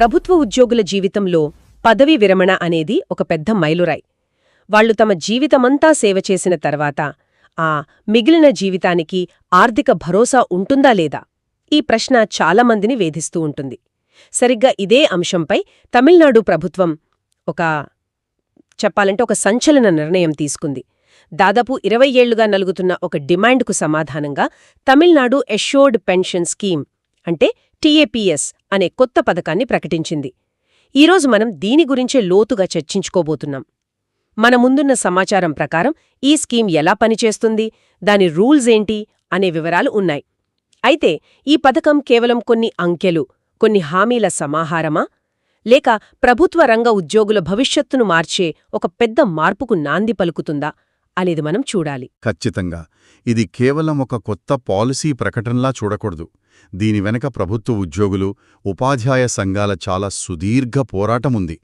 ప్రభుత్వ ఉద్యోగుల జీవితంలో పదవీ విరమణ అనేది ఒక పెద్ద మైలురాయి. వాళ్ళు తమ జీవితమంతా సేవ చేసిన తర్వాత ఆ మిగిలిన జీవితానికి ఆర్థిక భరోసా ఉంటుందా లేదా? ఈ ప్రశ్న చాలామందిని వేధిస్తూ ఉంటుంది. సరిగ్గా ఇదే అంశంపై తమిళనాడు ప్రభుత్వం ఒక చెప్పాలంటే ఒక సంచలన నిర్ణయం తీసుకుంది. దాదాపు ఇరవై ఏళ్ళుగా నలుగుతున్న ఒక డిమాండ్కు సమాధానంగా తమిళనాడు ఎష్యూర్డ్ పెన్షన్ స్కీమ్ అంటే టీఏపీఎస్ అనే కొత్త పథకాన్ని ప్రకటించింది. ఈరోజు మనం దీని గురించే లోతుగా చర్చించుకోబోతున్నాం. మన ముందున్న సమాచారం ప్రకారం ఈ స్కీమ్ ఎలా పనిచేస్తుంది దాని రూల్స్ ఏంటి అనే వివరాలు ఉన్నాయి. అయితే ఈ పథకం కేవలం కొన్ని అంకెలు కొన్ని హామీల సమాహారమా? లేక ప్రభుత్వ రంగ ఉద్యోగుల భవిష్యత్తును మార్చే ఒక పెద్ద మార్పుకు నాంది పలుకుతుందా అనేది మనం చూడాలి. ఖచ్చితంగా. ఇది కేవలం ఒక కొత్త పాలసీ ప్రకటనలా చూడకూడదు. దీని వెనక ప్రభుత్వ ఉద్యోగులు ఉపాధ్యాయ సంఘాల చాలా సుదీర్ఘ పోరాటముంది.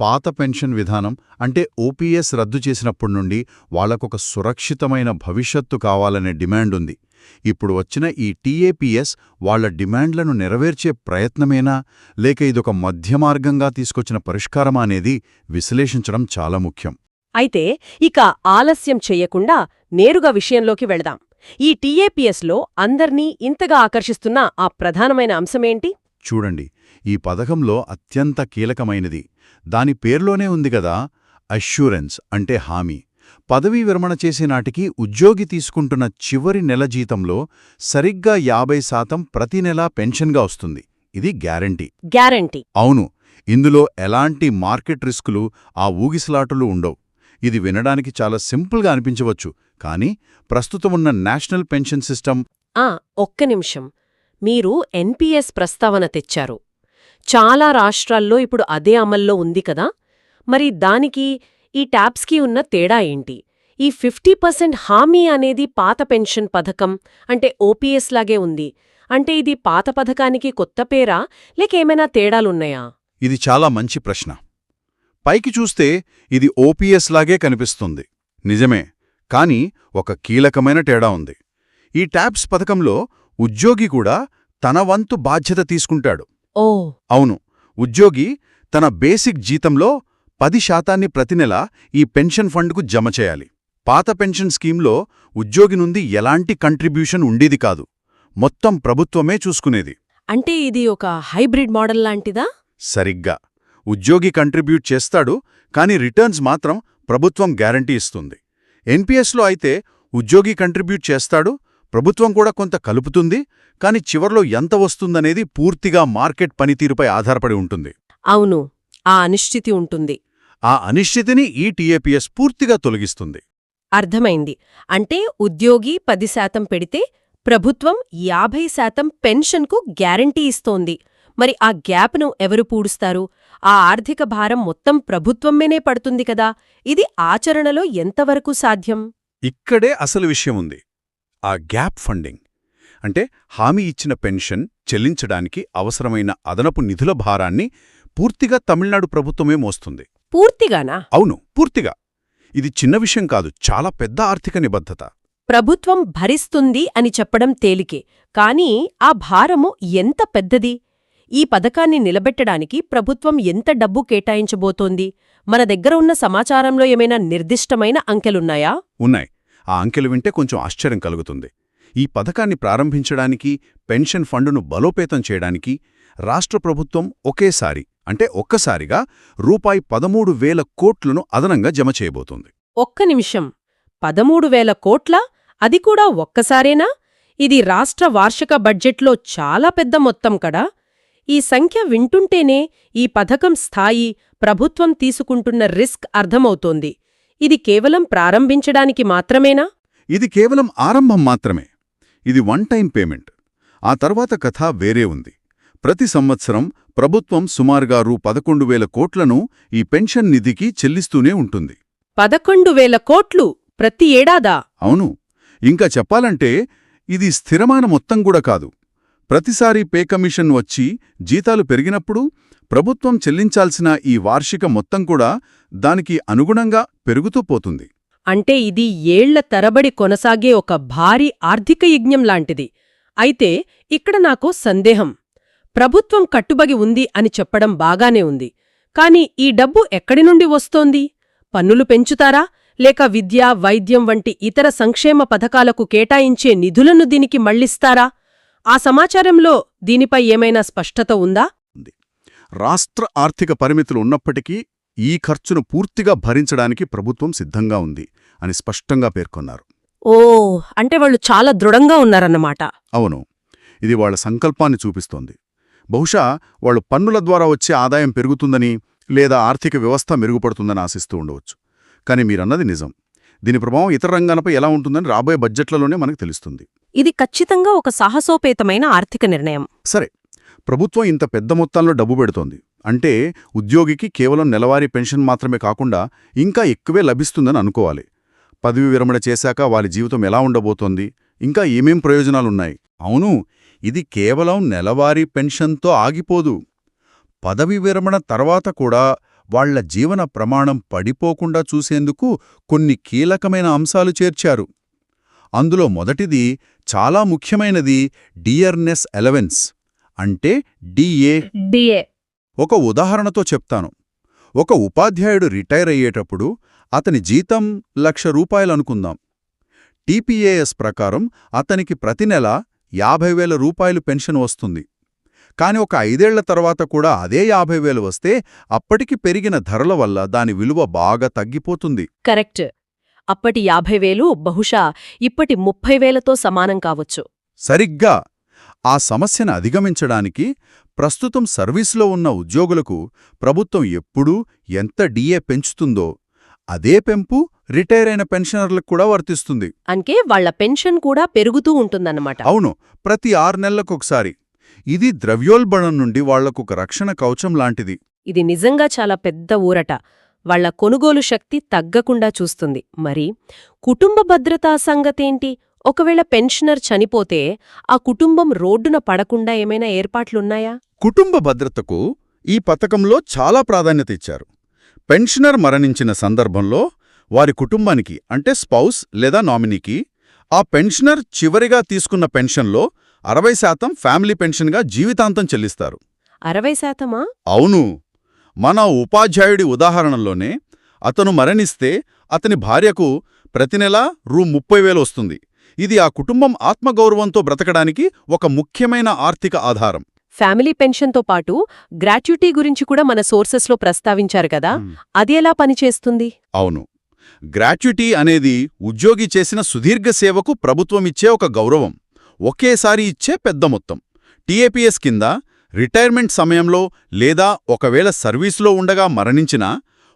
పాత పెన్షన్ విధానం అంటే ఓపీఎస్ రద్దు చేసినప్పటి నుండి వాళ్ళకొక సురక్షితమైన భవిష్యత్తు కావాలనే డిమాండ్ ఉంది ఇప్పుడు వచ్చిన ఈ టీఏపీఎస్ వాళ్ళ డిమాండ్లను నెరవేర్చే ప్రయత్నమేనా? లేక ఇదొక మధ్యమార్గంగా తీసుకొచ్చిన పరిష్కారమా అనేది విశ్లేషించడం చాలా ముఖ్యం. అయితే ఇక ఆలస్యం చెయ్యకుండా నేరుగా విషయంలోకి వెళదాం. ఈ టీఏపీఎస్లో అందర్నీ ఇంతగా ఆకర్షిస్తున్న ఆ ప్రధానమైన అంశమేంటి? చూడండి ఈ పథకంలో అత్యంత కీలకమైనది. దాని పేర్లోనే ఉంది గదా అష్యూరెన్స్ అంటే హామీ. పదవీ విరమణ చేసే నాటికి ఉద్యోగి తీసుకుంటున్న చివరి నెల జీతంలో సరిగ్గా యాభై శాతం ప్రతి నెలా పెన్షన్గా వస్తుంది. ఇది గ్యారంటీ. గ్యారంటీ. అవును ఇందులో ఎలాంటి మార్కెట్ రిస్కులు ఆ ఊగిసలాటులు ఉండవు. ఇది వినడానికి చాలా సింపుల్గా అనిపించవచ్చు. కానీ ప్రస్తుతమున్న నేషనల్ పెన్షన్ సిస్టమ్ ఆ ఒక్క నిమిషం. మీరు ఎన్పీఎస్ ప్రస్తావన తెచ్చారు. చాలా రాష్ట్రాల్లో ఇప్పుడు అదే అమల్లో ఉంది కదా? మరి దానికి ఈ ట్యాబ్స్కి ఉన్న తేడా ఏంటి? ఈ ఫిఫ్టీ పర్సెంట్ హామీ అనేది పాత పెన్షన్ పథకం అంటే ఓపీఎస్ లాగే ఉంది. అంటే ఇది పాత పథకానికి కొత్త పేరా? లేక ఏమైనా తేడాలున్నాయా? ఇది చాలా మంచి ప్రశ్న. పైకి చూస్తే ఇది ఓపీఎస్ లాగే కనిపిస్తుంది. నిజమే కాని ఒక కీలకమైన తేడా ఉంది. ఈ ట్యాబ్స్ పథకంలో ఉద్యోగి కూడా తన వంతు బాధ్యత తీసుకుంటాడు. ఓ. అవును ఉద్యోగి తన బేసిక్ జీతంలో పది శాతాన్ని ప్రతి నెల ఈ పెన్షన్ ఫండ్కు జమ చేయాలి. పాత పెన్షన్ స్కీంలో ఉద్యోగి నుండి ఎలాంటి కంట్రిబ్యూషన్ ఉండేది కాదు. మొత్తం ప్రభుత్వమే చూసుకునేది. అంటే ఇది ఒక హైబ్రిడ్ మోడల్ లాంటిదా? సరిగ్గా. ఉద్యోగి కంట్రిబ్యూట్ చేస్తాడు కాని రిటర్న్స్ మాత్రం ప్రభుత్వం గ్యారంటీ ఇస్తుంది. ఎన్పిఎస్లో అయితే ఉద్యోగి కంట్రిబ్యూట్ చేస్తాడు ప్రభుత్వం కూడా కొంత కలుపుతుంది కాని చివర్లో ఎంత వస్తుందనేది పూర్తిగా మార్కెట్ పనితీరుపై ఆధారపడి ఉంటుంది. అవును ఆ అనిశ్చితి ఉంటుంది. ఆ అనిశ్చితిని ఈ టీఏపీఎస్ పూర్తిగా తొలగిస్తుంది. అర్థమైంది. అంటే ఉద్యోగి పది శాతం పెడితే ప్రభుత్వం యాభై శాతం పెన్షన్కు గ్యారంటీ ఇస్తోంది. మరి ఆ గ్యాప్ను ఎవరు పూడుస్తారు? ఆ ఆర్థిక భారం మొత్తం ప్రభుత్వమేనే పడుతుంది కదా? ఇది ఆచరణలో ఎంతవరకు సాధ్యం? ఇక్కడే అసలు విషయముంది. ఆ గ్యాప్ ఫండింగ్. అంటే హామీ ఇచ్చిన పెన్షన్ చెల్లించడానికి అవసరమైన అదనపు నిధుల భారాన్ని పూర్తిగా తమిళనాడు ప్రభుత్వమే మోస్తుంది. పూర్తిగానా? అవును పూర్తిగా. ఇది చిన్న విషయం కాదు చాలా పెద్ద ఆర్థిక నిబద్ధత. ప్రభుత్వం భరిస్తుంది అని చెప్పడం తేలికే. కానీ ఆ భారము ఎంత పెద్దది? ఈ పథకాన్ని నిలబెట్టడానికి ప్రభుత్వం ఎంత డబ్బు కేటాయించబోతోంది? మన దగ్గర ఉన్న సమాచారంలో ఏమైనా నిర్దిష్టమైన అంకెలున్నాయా? ఉన్నాయి. ఆ అంకెలు వింటే కొంచెం ఆశ్చర్యం కలుగుతుంది. ఈ పథకాన్ని ప్రారంభించడానికి పెన్షన్ ఫండును బలోపేతం చేయడానికి రాష్ట్ర ప్రభుత్వం ఒకేసారి అంటే ఒక్కసారిగా రూపాయి పదమూడు వేల కోట్లను అదనంగా జమ చేయబోతోంది. ఒక్క నిమిషం. పదమూడు వేల కోట్ల? అది కూడా ఒక్కసారేనా? ఇది రాష్ట్ర వార్షిక బడ్జెట్లో చాలా పెద్ద మొత్తం కదా? ఈ సంఖ్య వింటుంటేనే ఈ పథకం స్థాయి ప్రభుత్వం తీసుకుంటున్న రిస్క్ అర్థమవుతోంది. ఇది కేవలం ప్రారంభించడానికి మాత్రమేనా? ఇది కేవలం ఆరంభం మాత్రమే. ఇది వన్ టైం పేమెంట్ ఆ తర్వాత కథ వేరే ఉంది. ప్రతి సంవత్సరం ప్రభుత్వం సుమారుగా రూ. పదకొండు వేల కోట్లను ఈ పెన్షన్ నిధికి చెల్లిస్తూనే ఉంటుంది. పదకొండు వేల కోట్లు ప్రతి ఏడాదా? అవును. ఇంకా చెప్పాలంటే ఇది స్థిరమైన మొత్తం కూడా కాదు. ప్రతిసారీ పే కమిషన్ వచ్చి జీతాలు పెరిగినప్పుడు ప్రభుత్వం చెల్లించాల్సిన ఈ వార్షిక మొత్తం కూడా దానికి అనుగుణంగా పెరుగుతూ పోతుంది. అంటే ఇది ఏళ్ళ తరబడి కొనసాగే ఒక భారీ ఆర్థిక యజ్ఞం లాంటిది. అయితే ఇక్కడ నాకు సందేహం. ప్రభుత్వం కట్టుబగి ఉంది అని చెప్పడం బాగానే ఉంది. కాని ఈ డబ్బు ఎక్కడి నుండి వస్తోంది? పన్నులు పెంచుతారా? లేక విద్య వైద్యం వంటి ఇతర సంక్షేమ పథకాలకు కేటాయించే నిధులను దీనికి మళ్ళిస్తారా ఆ సమాచారంలో దీనిపై ఏమైనా స్పష్టత ఉందా? రాష్ట్ర ఆర్థిక పరిమితులు ఉన్నప్పటికీ ఈ ఖర్చును పూర్తిగా భరించడానికి ప్రభుత్వం సిద్ధంగా ఉంది అని స్పష్టంగా పేర్కొన్నారు. ఓ అంటే వాళ్ళు చాలా దృఢంగా ఉన్నారన్నమాట. అవును. ఇది వాళ్ళ సంకల్పాన్ని చూపిస్తోంది. బహుశా వాళ్ళు పన్నుల ద్వారా వచ్చే ఆదాయం పెరుగుతుందని లేదా ఆర్థిక వ్యవస్థ మెరుగుపడుతుందని ఆశిస్తూ ఉండవచ్చు. కానీ మీరన్నది నిజం. దీని ప్రభావం ఇతర రంగాలపై ఎలా ఉంటుందని రాబోయే బడ్జెట్లలోనే మనకు తెలుస్తుంది. ఇది ఖచ్చితంగా ఒక సాహసోపేతమైన ఆర్థిక నిర్ణయం. సరే ప్రభుత్వం ఇంత పెద్ద మొత్తంలో డబ్బు పెడుతోంది. అంటే ఉద్యోగికి కేవలం నెలవారీ పెన్షన్ మాత్రమే కాకుండా ఇంకా ఎక్కువే లభిస్తుందని అనుకోవాలి. పదవి విరమణ చేశాక వారి జీవితం ఎలా ఉండబోతోంది? ఇంకా ఏమేం ప్రయోజనాలున్నాయి? అవును ఇది కేవలం నెలవారీ పెన్షన్తో ఆగిపోదు. పదవి విరమణ తర్వాత కూడా వాళ్ళ జీవన ప్రమాణం పడిపోకుండా చూసేందుకు కొన్ని కీలకమైన అంశాలు చేర్చారు. అందులో మొదటిది చాలా ముఖ్యమైనది డియర్నెస్ ఎలవెన్స్ అంటే డిఏ. డిఏ. ఒక ఉదాహరణతో చెప్తాను. ఒక ఉపాధ్యాయుడు రిటైర్ అయ్యేటప్పుడు అతని జీతం లక్ష రూపాయలనుకుందాం టీపీఏఎస్ ప్రకారం అతనికి ప్రతి నెల యాభై వేల రూపాయలు పెన్షన్ వస్తుంది. కాని ఒక ఐదేళ్ళ తర్వాత కూడా అదే యాభై వేలు వస్తే అప్పటికి పెరిగిన ధరల వల్ల దాని విలువ బాగా తగ్గిపోతుంది. కరెక్ట్. అప్పటి యాభై వేలు బహుశా ఇప్పటి ముప్పై వేలతో సమానం కావచ్చు. సరిగ్గా! ఆ సమస్యను అధిగమించడానికి ప్రస్తుతం సర్వీసులో ఉన్న ఉద్యోగులకు ప్రభుత్వం ఎప్పుడూ ఎంత డిఏ పెంచుతుందో అదే పెంపు రిటైర్ అయిన పెన్షనర్లకు కూడా వర్తిస్తుంది. అంటే వాళ్ళ పెన్షన్ కూడా పెరుగుతూ ఉంటుందన్నమాట. అవును ప్రతి ఆరు నెలలకొకసారి. ఇది ద్రవ్యోల్బణం నుండి వాళ్ళకొక రక్షణ కవచం లాంటిది. ఇది నిజంగా చాలా పెద్ద ఊరట. వాళ్ళ కొనుగోలు శక్తి తగ్గకుండా చూస్తుంది. మరి కుటుంబ భద్రతా సంగతేంటి? ఒకవేళ పెన్షనర్ చనిపోతే ఆ కుటుంబం రోడ్డున పడకుండా ఏమైనా ఏర్పాట్లున్నాయా? కుటుంబ భద్రతకు ఈ పథకంలో చాలా ప్రాధాన్యత ఇచ్చారు. పెన్షనర్ మరణించిన సందర్భంలో వారి కుటుంబానికి అంటే స్పౌస్ లేదా నామినీకి ఆ పెన్షనర్ చివరిగా తీసుకున్న పెన్షన్లో అరవై శాతం ఫ్యామిలీ పెన్షన్గా జీవితాంతం చెల్లిస్తారు. అరవై శాతమా? అవును. మన ఉపాధ్యాయుడి ఉదాహరణలోనే అతను మరణిస్తే అతని భార్యకు ప్రతి నెలా రూ ముప్పై వేలు వస్తుంది. ఇది ఆ కుటుంబం ఆత్మగౌరవంతో బ్రతకడానికి ఒక ముఖ్యమైన ఆర్థిక ఆధారం. ఫ్యామిలీ పెన్షన్తో పాటు గ్రాట్యుటీ గురించి కూడా మన సోర్సెస్లో ప్రస్తావించారు కదా. అది ఎలా పనిచేస్తుంది? అవును. గ్రాట్యుటీ అనేది ఉద్యోగి చేసిన సుదీర్ఘ సేవకు ప్రభుత్వమిచ్చే ఒక గౌరవం. ఒకేసారి ఇచ్చే పెద్ద మొత్తం. టీఏపీఎస్ కింద రిటైర్మెంట్ సమయంలో లేదా ఒకవేళ సర్వీసులో ఉండగా మరణించినా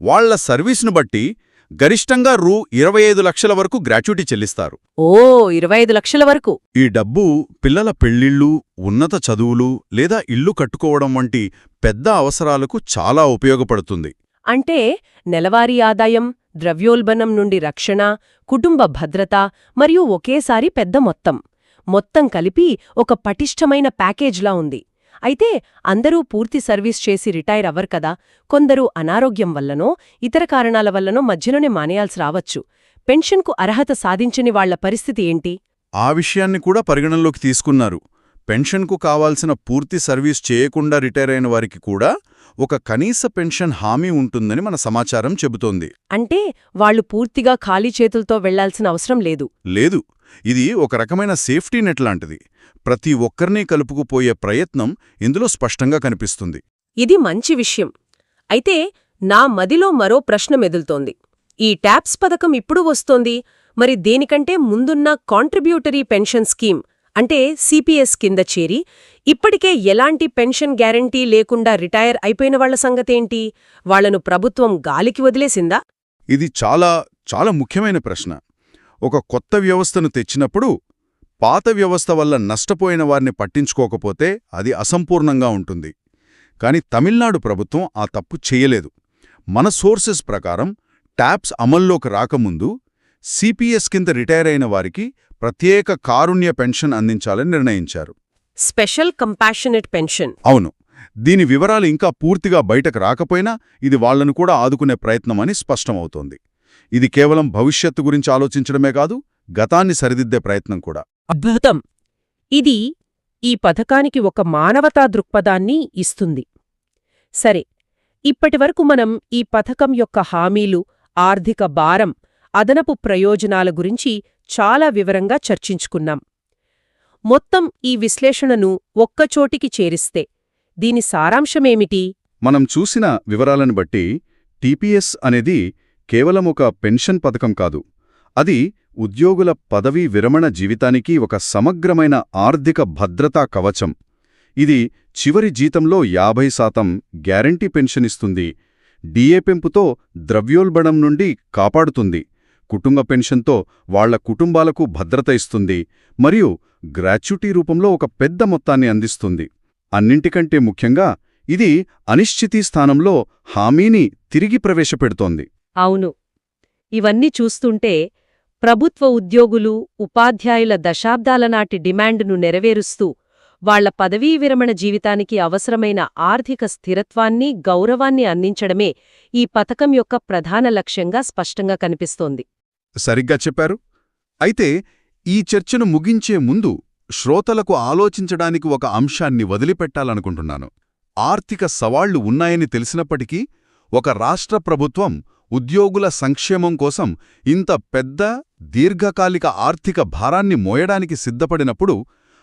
వాళ్ళ సర్వీసును బట్టి గరిష్టంగా రూ ఇరవై ఐదు లక్షల వరకు గ్రాట్యుటీ చెల్లిస్తారు. ఓ ఇరవై ఐదు లక్షల వరకు. ఈ డబ్బు పిల్లల పెళ్ళిళ్ళు ఉన్నత చదువులు లేదా ఇల్లు కట్టుకోవడం వంటి పెద్ద అవసరాలకు చాలా ఉపయోగపడుతుంది. అంటే నెలవారీ ఆదాయం ద్రవ్యోల్బణం నుండి రక్షణ కుటుంబ భద్రత మరియు ఒకేసారి పెద్ద మొత్తం. మొత్తం కలిపి ఒక పటిష్టమైన ప్యాకేజ్లా ఉంది. అయితే అందరూ పూర్తి సర్వీస్ చేసి రిటైర్ అవ్వరు కదా. కొందరు అనారోగ్యం వల్లనో ఇతర కారణాల వల్లనో మధ్యలోనే మానేయాల్సి రావచ్చు. పెన్షన్కు అర్హత సాధించని వాళ్ళ పరిస్థితి ఏంటి? ఆ విషయాన్ని కూడా పరిగణనలోకి తీసుకున్నారు. పెన్షన్కు కావాల్సిన పూర్తి సర్వీస్ చేయకుండా రిటైర్ అయిన వారికి కూడా ఒక కనీస పెన్షన్ హామీ ఉంటుందని మన సమాచారం చెబుతోంది. అంటే వాళ్ళు పూర్తిగా ఖాళీ చేతులతో వెళ్ళాల్సిన అవసరం లేదు. లేదు. ఇది ఒక రకమైన సేఫ్టీ నెట్ లాంటిది. ప్రతి ఒక్కరినీ కలుపుకుపోయే ప్రయత్నం ఇందులో స్పష్టంగా కనిపిస్తుంది. ఇది మంచి విషయం. అయితే నా మదిలో మరో ప్రశ్న మెదులుతోంది. ఈ ట్యాప్స్ పథకం ఇప్పుడు వస్తోంది. మరి దేనికంటే ముందున్న కాంట్రిబ్యూటరీ పెన్షన్ స్కీమ్ అంటే సిపిఎస్ కింద చేరి ఇప్పటికే ఎలాంటి పెన్షన్ గ్యారంటీ లేకుండా రిటైర్ అయిపోయిన వాళ్ళ సంగతేంటి? వాళ్ళను ప్రభుత్వం గాలికి వదిలేసిందా? ఇది చాలా చాలా ముఖ్యమైన ప్రశ్న. ఒక కొత్త వ్యవస్థను తెచ్చినప్పుడు పాత వ్యవస్థ వల్ల నష్టపోయిన వారిని పట్టించుకోకపోతే అది అసంపూర్ణంగా ఉంటుంది. కాని తమిళనాడు ప్రభుత్వం ఆ తప్పు చేయలేదు. మన సోర్సెస్ ప్రకారం ట్యాప్స్ అమల్లోకి రాకముందు సిపిఎస్ కింద రిటైర్ అయిన వారికి ప్రత్యేక కారుణ్య పెన్షన్ అందించాలని నిర్ణయించారు. Special compassionate pension. అవును. దీని వివరాలు ఇంకా పూర్తిగా బయటకు రాకపోయినా ఇది వాళ్ళను కూడా ఆదుకునే ప్రయత్నమని స్పష్టమవుతోంది. ఇది కేవలం భవిష్యత్తు గురించి ఆలోచించడమే కాదు గతాన్ని సరిదిద్దే ప్రయత్నం కూడా. అద్భుతం! ఇది ఈ పథకానికి ఒక మానవతా దృక్పథాన్ని ఇస్తుంది. సరే ఇప్పటివరకు మనం ఈ పథకం యొక్క హామీలు ఆర్థిక భారం అదనపు ప్రయోజనాల గురించి చాలా వివరంగా చర్చించుకున్నాం. మొత్తం ఈ విశ్లేషణను ఒక్కచోటికి చేరిస్తే దీని సారాంశమేమిటి? మనం చూసిన వివరాలను బట్టి టీపీఎస్ అనేది కేవలం ఒక పెన్షన్ పథకం కాదు. అది ఉద్యోగుల పదవీ విరమణ జీవితానికి ఒక సమగ్రమైన ఆర్థిక భద్రతా కవచం. ఇది చివరి జీతంలో యాభై శాతం గ్యారంటీ పెన్షన్ ఇస్తుంది. డిఏ పెంపుతో ద్రవ్యోల్బణం నుండి కాపాడుతుంది. కుటుంబ పెన్షన్తో వాళ్ళ కుటుంబాలకు భద్రత ఇస్తుంది మరియు గ్రాచ్యుటీ రూపంలో ఒక పెద్ద మొత్తాన్ని అందిస్తుంది. అన్నింటికంటే ముఖ్యంగా ఇది అనిశ్చితీ స్థానంలో హామీని తిరిగి ప్రవేశపెడుతోంది. అవును. ఇవన్నీ చూస్తుంటే ప్రభుత్వ ఉద్యోగులు ఉపాధ్యాయుల దశాబ్దాల నాటి డిమాండ్ను నెరవేరుస్తూ వాళ్ళ పదవీ విరమణ జీవితానికి అవసరమైన ఆర్థిక స్థిరత్వాన్ని గౌరవాన్ని అందించడమే ఈ పథకం యొక్క ప్రధాన లక్ష్యంగా స్పష్టంగా కనిపిస్తోంది. సరిగ్గా చెప్పారు? అయితే ఈ చర్చను ముగించే ముందు శ్రోతలకు ఆలోచించడానికి ఒక అంశాన్ని వదిలిపెట్టాలనుకుంటున్నాను. ఆర్థిక సవాళ్ళు ఉన్నాయని తెలిసినప్పటికీ ఒక రాష్ట్ర ప్రభుత్వం ఉద్యోగుల సంక్షేమం కోసం ఇంత పెద్ద దీర్ఘకాలిక ఆర్థిక భారాన్ని మోయడానికి సిద్ధపడినప్పుడు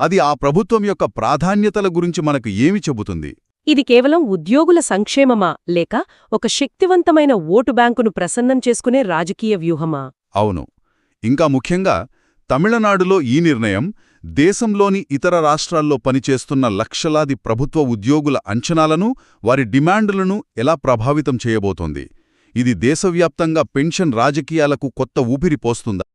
అది ఆ ప్రభుత్వం యొక్క ప్రాధాన్యతల గురించి మనకు ఏమి చెబుతుంది? ఇది కేవలం ఉద్యోగుల సంక్షేమమా లేక ఒక శక్తివంతమైన ఓటు బ్యాంకును ప్రసన్నం చేసుకునే రాజకీయ వ్యూహమా? అవును. ఇంకా ముఖ్యంగా తమిళనాడులో ఈ నిర్ణయం దేశంలోని ఇతర రాష్ట్రాల్లో పనిచేస్తున్న లక్షలాది ప్రభుత్వ ఉద్యోగుల అంచనాలను వారి డిమాండులను ఎలా ప్రభావితం చేయబోతోంది? ఇది దేశవ్యాప్తంగా పెన్షన్ రాజకీయాలకు కొత్త ఊపిరి పోస్తుందా?